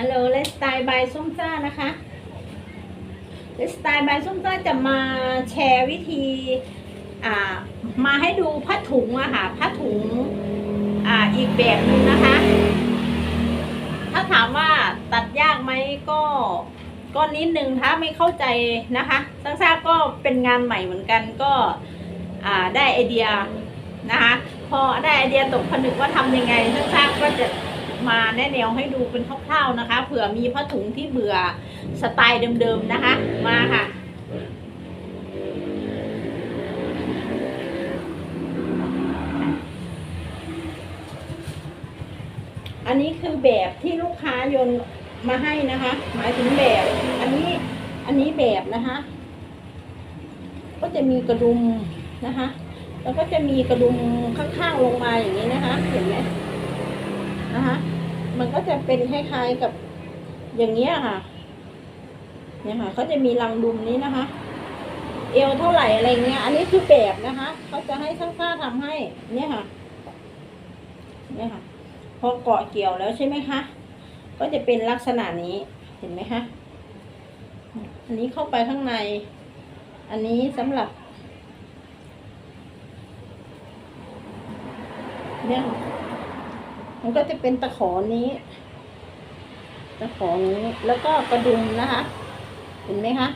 ฮัลโหลเลสไตล์บายส้มซ่านะคะเลสไตล์บายส้มซ่าจะมาแชร์วิธีมาให้ดูผ้าถุงอะค่ะผ้าถุงออีกแบบหนึงนะคะ ถ้าถามว่าตัดยากไหมก็ก็นิดนึงถ้าไม่เข้าใจนะคะซังซ่าก็เป็นงานใหม่เหมือนกันก็ได้ไอเดียนะคะ พอได้ไอเดียตกผนึกว่าทำยังไงซังซ่าก็จะ มาแนะแนวให้ดูเป็นคร่าวๆนะคะ เผื่อมีผ้าถุงที่เบื่อสไตล์เดิมๆนะคะ มาค่ะอันนี้คือแบบที่ลูกค้ายนมาให้นะคะ หมายถึงแบบ อันนี้อันนี้แบบนะคะ ก็จะมีกระดุมนะคะ แล้วก็จะมีกระดุมข้างๆลงมาอย่างนี้นะคะ เห็นไหมนะคะ มันก็จะเป็นคล้ายๆกับอย่างเนี้ยค่ะ เนี่ยค่ะเขาจะมีรังดุมนี้นะคะ เอวเท่าไหร่อะไรเงี้ย อันนี้คือแบบนะคะเขาจะให้ช่างผ้าทำให้ เนี่ยค่ะ เนี่ยค่ะ พอเกาะเกี่ยวแล้วใช่ไหมคะ ก็จะเป็นลักษณะนี้ เห็นไหมคะ อันนี้เข้าไปข้างใน อันนี้สำหรับ เนี่ย มันก็จะเป็นตะขอนี้ ตะขอนี้แล้วก็กระดุมนะคะ เห็นไหมคะ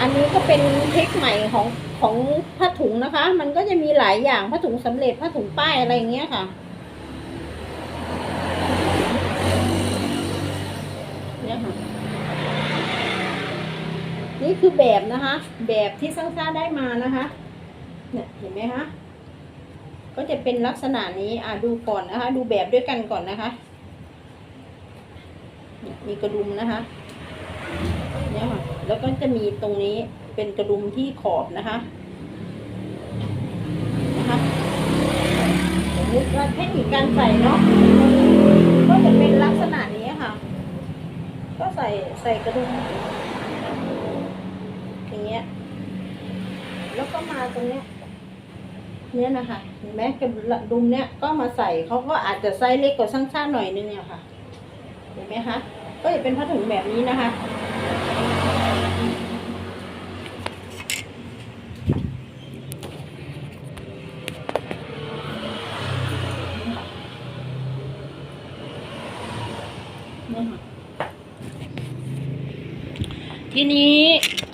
อันนี้ก็เป็นทริคใหม่ของของผ้าถุงนะคะ มันก็จะมีหลายอย่างผ้าถุงสำเร็จผ้าถุงป้ายอะไรอย่างเงี้ยค่ะ เนี่ยค่ะ นี่คือแบบนะคะ แบบที่สร้างซ่าได้มานะคะ เนี่ยเห็นไหมคะ ก็จะเป็นลักษณะนี้อะดูก่อนนะคะ ดูแบบด้วยกันก่อนนะคะมีกระดุมนะคะเนี่ยค่ะแล้วก็จะมีตรงนี้เป็นกระดุมที่ขอบนะคะนะคะสมมติว่าเทคนิคการใส่เนาะก็จะเป็นลักษณะนี้ค่ะ ก็ใส่ใส่กระดุมอย่างเงี้ยแล้วก็มาตรงเนี้ย เนี่ยนะคะเห็นไหมกระดุมเนี้ยก็มาใส่เขาก็อาจจะไซส์เล็กกว่าสั้นๆหน่อยนึงอะค่ะ เห็นไหมคะ ก็จะเป็นผ้าถุงแบบนี้นะคะเนี่ยค่ะทีนี้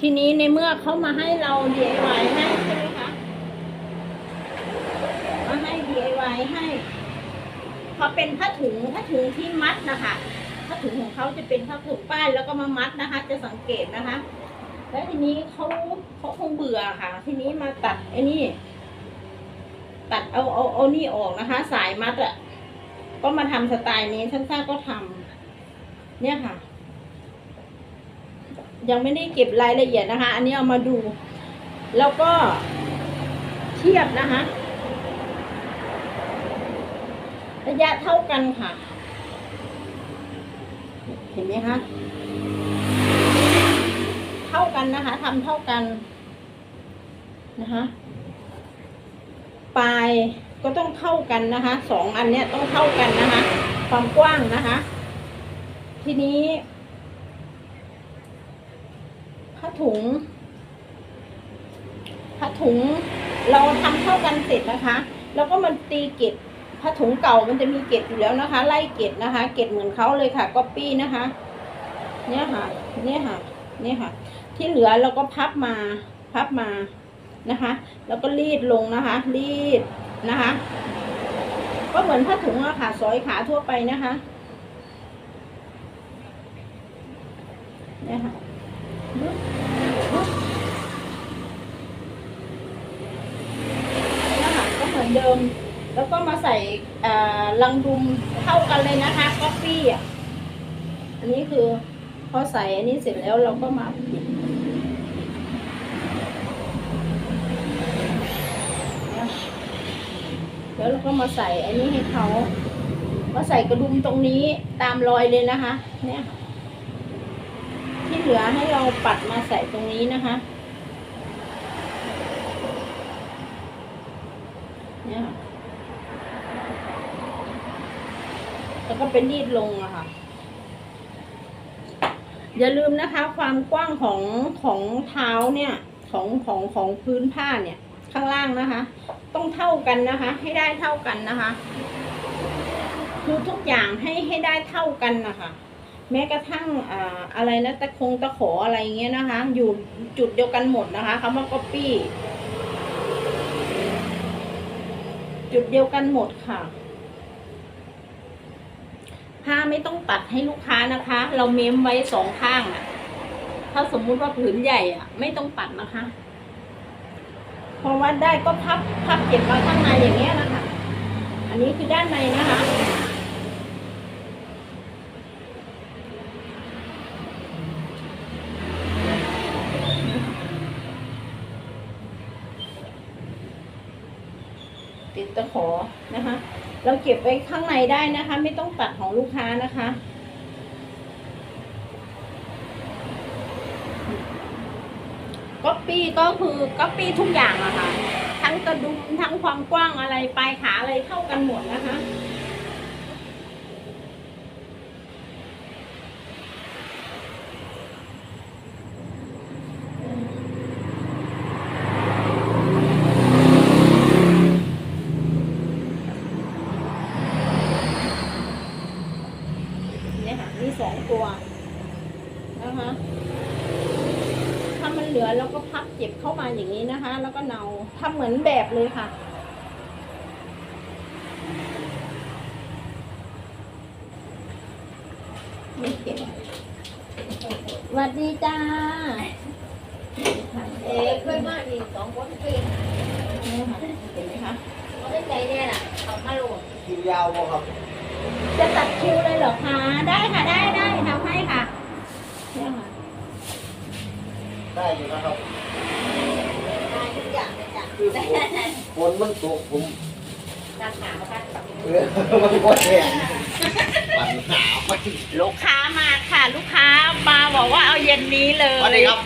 ทีนี้ในเมื่อเขามาให้เรา DIY ให้ใช่ไหมคะ มาให้ DIY ให้ พอเป็นผ้าถุงผ้าถุงที่มัดนะคะผ้าถุงของเขาจะเป็นผ้าถุงป้ายแล้วก็มามัดนะคะ จะสังเกตนะคะ แล้วทีนี้เขาเขาคงเบื่อค่ะ ทีนี้มาตัดไอ้นี่ ตัดเอาเอาเอานี่ออกนะคะ สายมัดอะก็มาทำสไตล์นี้ท่านทราบก็ทำเนี่ยค่ะ ยังไม่ได้เก็บรายละเอียดนะคะ อันนี้เอามาดู แล้วก็เทียบนะคะ ระยะเท่ากันค่ะ เห็นไหมคะ เท่ากันนะคะทำเท่ากันนะคะปลายก็ต้องเท่ากันนะคะสองอันเนี้ยต้องเท่ากันนะคะ ความกว้างนะคะ ทีนี้ผ้าถุงผ้าถุงเราทำเท่ากันเสร็จนะคะ แล้วก็มันตีเกล็ด ผ้าถุงเก่ามันจะมีเกล็ดอยู่แล้วนะคะ ไล่เกล็ดนะคะ เกล็ดเหมือนเขาเลยค่ะก๊อปปี้นะคะ เนี่ยค่ะ เนี่ยค่ะ เนี่ยค่ะ ที่เหลือเราก็พับมาพับมานะคะ แล้วก็รีดลงนะคะ รีดนะคะ ก็เหมือนผ้าถุงอะค่ะสอยขาทั่วไปนะคะ เนี่ยค่ะเนี่ยค่ะก็เหมือนเดิม แล้วก็มาใส่ลังดุมเท่ากันเลยนะคะก๊อปปี้อะอันนี้คือพอใส่อันนี้เสร็จแล้วเราก็มาปิดแล้วเราก็มาใส่อันนี้ให้เขามาใส่กระดุมตรงนี้ตามรอยเลยนะคะ เนี่ยที่เหลือให้เราปัดมาใส่ตรงนี้นะคะเนี่ยค่ะ แล้วก็เป็นรีดลงอะค่ะ อย่าลืมนะคะ ความกว้างของของเท้าเนี่ยของของของพื้นผ้าเนี่ย ข้างล่างนะคะ ต้องเท่ากันนะคะ ให้ได้เท่ากันนะคะคือทุกอย่างให้ให้ได้เท่ากันนะคะแม้กระทั่งอ่าอะไรนะตะคงตะขออะไรเงี้ยนะคะ อยู่จุดเดียวกันหมดนะคะคำว่าก๊อปปี้จุดเดียวกันหมดค่ะ ผ้าไม่ต้องตัดให้ลูกค้านะคะ เราเมมไว้สองข้างอะถ้าสมมุติว่าผืนใหญ่อะไม่ต้องตัดนะคะ พอวัดได้ก็พับพับเก็บไว้ข้างในอย่างเงี้ยนะคะ อันนี้คือด้านในนะคะติดตะขอนะคะ เราเก็บไว้ข้างในได้นะคะ ไม่ต้องตัดของลูกค้านะคะ ก๊อปปี้ก็คือก๊อปปี้ทุกอย่างอะค่ะ ทั้งกระดุมทั้งความกว้างอะไรปลายขาอะไรเท่ากันหมดนะคะ เนี่ย ค่ะมีสองตัวนะคะถ้ามันเหลือเราก็พับเก็บเข้ามาอย่างนี้นะคะ แล้วก็เนาทำเหมือนแบบเลยค่ะ สวัสดีจ้า เอ๊ะเคยมาอีกสองคนเองเนี่ยค่ะเห็นไหมคะเขาได้ใจแน่น่ะเขามาโหลดคิวยาวบ่ครับ จะตัดคิวเลยเหรอคะ ได้ค่ะได้ได้ทำให้ค่ะ เนี่ยค่ะได้อยู่นะครับ ได้ทุกอย่างเลยจ้ะคือฝนมันตกผมราคาประกันเออมันก็แห้งปัญหาไม่ลูกค้ามาค่ะ ลูกค้ามาบอกว่าเอาเย็นนี้เลยสวัสดีครับ